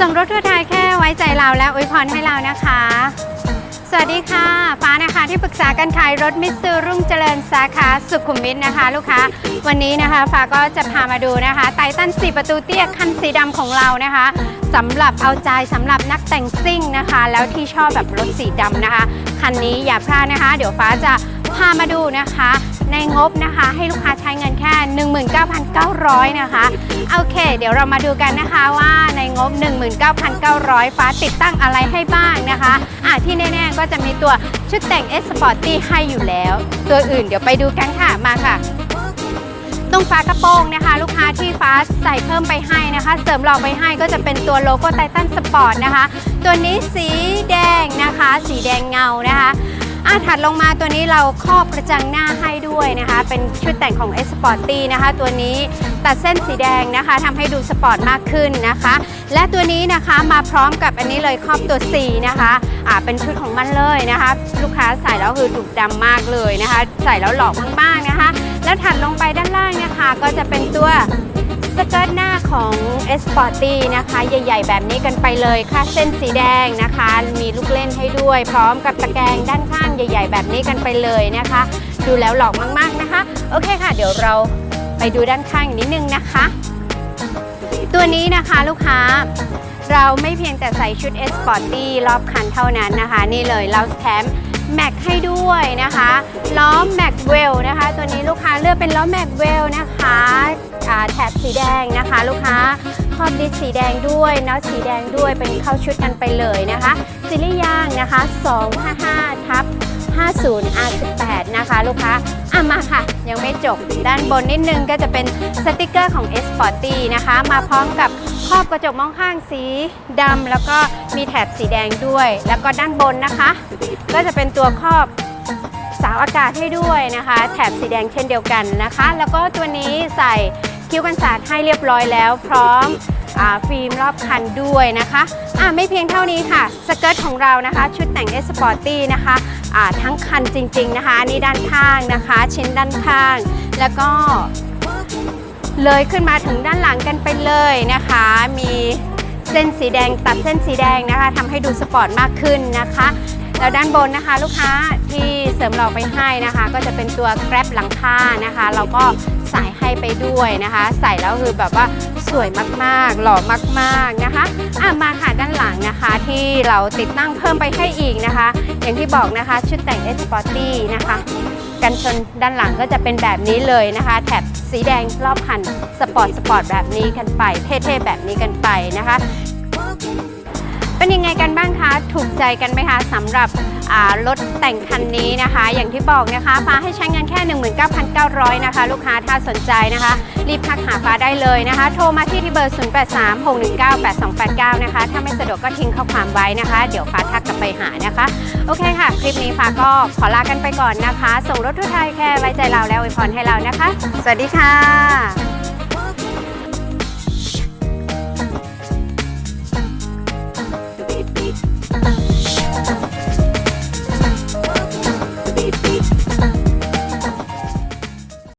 ส่งรถทั่วไทยแค่ไว้ใจเราและอวยพรให้เรานะคะ สวัสดีค่ะ ฟ้านะคะที่ปรึกษาการขายรถมิตซูรุ่งเจริญสาขาสุขุมวิทนะคะ ลูกค้า วันนี้นะคะฟ้าก็จะพามาดูนะคะ ไททัน4ประตูเตี้ยคันสีดำของเรานะคะสำหรับเอาใจสำหรับนักแต่งซิ่งนะคะ แล้วที่ชอบแบบรถสีดำนะคะ คันนี้อย่าพลาดนะคะ เดี๋ยวฟ้าจะพามาดูนะคะ ในงบนะคะ ให้ลูกค้าใช้เงินแค่ 19,900 นะคะ โอเค เดี๋ยวเรามาดูกันนะคะว่าในงบ 19,900 ฟ้าติดตั้งอะไรให้บ้างนะคะอะที่แน่ๆก็จะมีตัวชุดแต่ง S Sporty ให้อยู่แล้ว ตัวอื่นเดี๋ยวไปดูกันค่ะมาค่ะตรงฝากระโปรงนะคะ ลูกค้าที่ฟ้าใส่เพิ่มไปให้นะคะ เสริมหลอกไปให้ก็จะเป็นตัวโลโก้ไททันสปอร์ตนะคะ ตัวนี้สีแดงนะคะ สีแดงเงานะคะ อะถัดลงมาตัวนี้เราครอบกระจังหน้าให้ด้วยนะคะ เป็นชุดแต่งของ S Sporty นะคะ ตัวนี้ตัดเส้นสีแดงนะคะทำให้ดูสปอร์ตมากขึ้นนะคะ และตัวนี้นะคะมาพร้อมกับอันนี้เลยครอบตัว C นะคะอ่าเป็นชุดของมันเลยนะคะ ลูกค้าใส่แล้วคือถูกดำมากเลยนะคะ ใส่แล้วหลอกมากๆนะคะ แล้วถัดลงไปด้านล่างนะคะ ก็จะเป็นตัว สเกิร์ตหน้าของ S p o r t y นะคะ ใหญ่ ๆ แบบนี้กันไปเลยค่ะเส้นสีแดงนะคะ มีลูกเล่นให้ด้วย พร้อมกับตะแกรงด้านข้างใหญ่ ๆ แบบนี้กันไปเลยนะคะ ดูแล้วหลอกมากๆนะคะ โอเคค่ะ เดี๋ยวเราไปดูด้านข้างอีกนิดนึงนะคะ ตัวนี้นะคะลูกค้าเราไม่เพียงแต่ใส่ชุด S p o r t y รอบคันเท่านั้นนะคะ นี่เลยเราแถมแม็กให้ด้วยนะคะ ล้อแม็กเวลนะคะ ตัวนี้ลูกค้าเลือกเป็นล้อแม็กเวลนะคะ แถบสีแดงนะคะ ลูกค้าครอบดิสสีแดงด้วยน็อตสีแดงด้วยเป็นเข้าชุดกันไปเลยนะคะซิลี่ยางนะคะ 255ทับ50 R18 นะคะ ลูกค้าอะมาค่ะ ยังไม่จบด้านบนนิดนึงก็จะเป็นสติกเกอร์ของ S Sporty นะคะ มาพร้อมกับครอบกระจกมองข้างสีดำแล้วก็มีแถบสีแดงด้วย แล้วก็ด้านบนนะคะ ก็จะเป็นตัวครอบสาวอากาศให้ด้วยนะคะ แถบสีแดงเช่นเดียวกันนะคะ แล้วก็ตัวนี้ใส่ คิ้วกันสาดให้เรียบร้อยแล้ว พร้อมอฟิล์มรอบคันด้วยนะคะอะไม่เพียงเท่านี้ค่ะ สเกิร์ตของเรานะคะ ชุดแต่ง S Sporty นะคะอ่าทั้งคันจริง ๆนะคะนนี้ด้านข้างนะคะ ชิ้นด้านข้าง แล้วก็เลยขึ้นมาถึงด้านหลังกันไปเลยนะคะ มีเส้นสีแดงตัดเส้นสีแดงนะคะทำให้ดูสปอร์ตมากขึ้นนะคะแล้วด้านบนนะคะ ลูกค้าที่เสริมหลอไปให้นะคะ ก็จะเป็นตัวแกร็บหลังคานะคะ เราก็ ส่ให้ไปด้วยนะคะ ใส่แล้วคือแบบว่าสวยมากๆ หล่อมากๆนะคะอะมาค่ะด้านหลังนะคะที่เราติดตั้งเพิ่มไปให้อีกนะคะ อย่างที่บอกนะคะชุดแต่ง S Sporty นะคะกันชนด้านหลังก็จะเป็นแบบนี้เลยนะคะ แถบสีแดงรอบคันสปอร์ตสปอร์ตแบบนี้กันไป เท่ๆแบบนี้กันไปนะคะ เป็นยังไงกันบ้างคะ ถูกใจกันไหมคะสำหรับรถแต่งคันนี้นะคะ อย่างที่บอกนะคะฟ้าให้ใช้เงินแค่ 19,900 นะคะ ลูกค้าถ้าสนใจนะคะ รีบทักหาฟ้าได้เลยนะคะ โทรมาที่ที่เบอร์ 0836198289 นะคะ ถ้าไม่สะดวกก็ทิ้งข้อความไว้นะคะ เดี๋ยวฟ้าทักกลับไปหานะคะ โอเคค่ะ คลิปนี้ฟ้าก็ขอลากันไปก่อนนะคะ ส่งรถทั่วไทยแค่ไว้ใจเราแล้วอวยพรให้เรานะคะ สวัสดีค่ะ